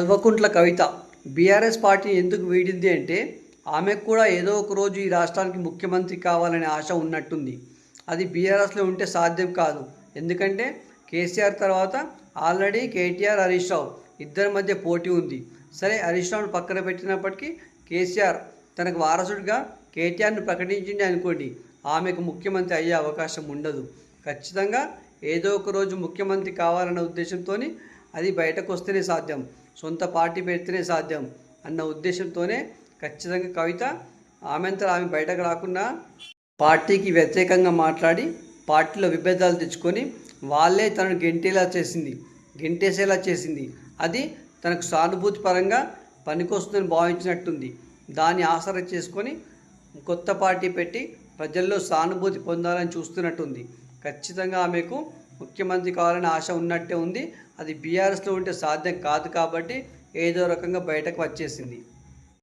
Kalvakuntla Kavitha. BRS party ఎందుకు వీడింది అంటే ఆమెకు కూడా ఏదో ఒక రోజు ఈ రాష్ట్రానికి ముఖ్యమంత్రి కావాలనే ఆశ ఉన్నట్టుంది. అది బీఆర్ఎస్లో ఉంటే సాధ్యం కాదు. ఎందుకంటే కేసీఆర్ తర్వాత ఆల్రెడీ కేటీఆర్ హరీష్ రావు ఇద్దరి మధ్య పోటీ ఉంది. సరే హరీష్ రావును పక్కన పెట్టినప్పటికీ కేసీఆర్ తనకు వారసుడిగా కేటీఆర్ను ప్రకటించింది అనుకోండి ఆమెకు ముఖ్యమంత్రి అయ్యే అవకాశం ఉండదు. ఖచ్చితంగా ఏదో ఒక రోజు ముఖ్యమంత్రి కావాలన్న ఉద్దేశంతో అది బయటకు వస్తేనే సాధ్యం. సొంత పార్టీ పెడితేనే సాధ్యం అన్న ఉద్దేశంతోనే ఖచ్చితంగా కవిత ఆమెంతలో ఆమె బయటకు రాకుండా పార్టీకి వ్యతిరేకంగా మాట్లాడి పార్టీలో విభేదాలు తెచ్చుకొని వాళ్ళే తనను గెంటేలా చేసింది గెంటేసేలా చేసింది. అది తనకు సానుభూతి పరంగా పనికొస్తుందని భావించినట్టుంది. దాన్ని ఆసరా చేసుకొని కొత్త పార్టీ పెట్టి ప్రజల్లో సానుభూతి పొందాలని చూస్తున్నట్టుంది. ఖచ్చితంగా ఆమెకు ముఖ్యమంత్రి కావాలని ఆశ ఉన్నట్టే ఉంది. అది బీఆర్ఎస్లో ఉంటే సాధ్యం కాదు కాబట్టి ఏదో రకంగా బయటకు వచ్చేసింది.